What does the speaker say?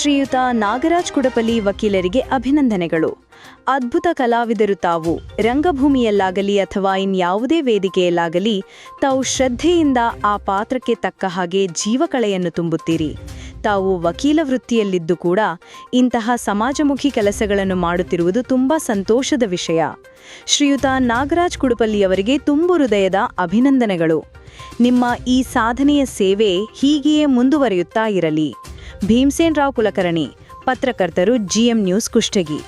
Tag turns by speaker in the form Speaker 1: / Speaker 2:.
Speaker 1: ಶ್ರೀಯುತ ನಾಗರಾಜ್ ಕುಡಪಲ್ಲಿ ವಕೀಲರಿಗೆ ಅಭಿನಂದನೆಗಳು. ಅದ್ಭುತ ಕಲಾವಿದರು ತಾವು. ರಂಗಭೂಮಿಯಲ್ಲಾಗಲಿ ಅಥವಾ ಇನ್ಯಾವುದೇ ವೇದಿಕೆಯಲ್ಲಾಗಲಿ, ತಾವು ಶ್ರದ್ಧೆಯಿಂದ ಆ ಪಾತ್ರಕ್ಕೆ ತಕ್ಕ ಹಾಗೆ ಜೀವಕಳೆಯನ್ನು ತುಂಬುತ್ತೀರಿ. ತಾವು ವಕೀಲ ವೃತ್ತಿಯಲ್ಲಿದ್ದು ಕೂಡ ಇಂತಹ ಸಮಾಜಮುಖಿ ಕೆಲಸಗಳನ್ನು ಮಾಡುತ್ತಿರುವುದು ತುಂಬ ಸಂತೋಷದ ವಿಷಯ. ಶ್ರೀಯುತ ನಾಗರಾಜ್ ಕುಡುಪಲ್ಲಿಯವರಿಗೆ ತುಂಬು ಹೃದಯದ ಅಭಿನಂದನೆಗಳು. ನಿಮ್ಮ ಈ ಸಾಧನೆಯ ಸೇವೆ ಹೀಗೆಯೇ ಮುಂದುವರಿಯುತ್ತಾ ಇರಲಿ. ಭೀಮ್ಸೇನ್ ರಾವ್ ಕುಲಕರ್ಣಿ ಪತ್ರಕರ್ತರು ಜಿಎಂ ನ್ಯೂಸ್ ಕುಷ್ಟಗಿ.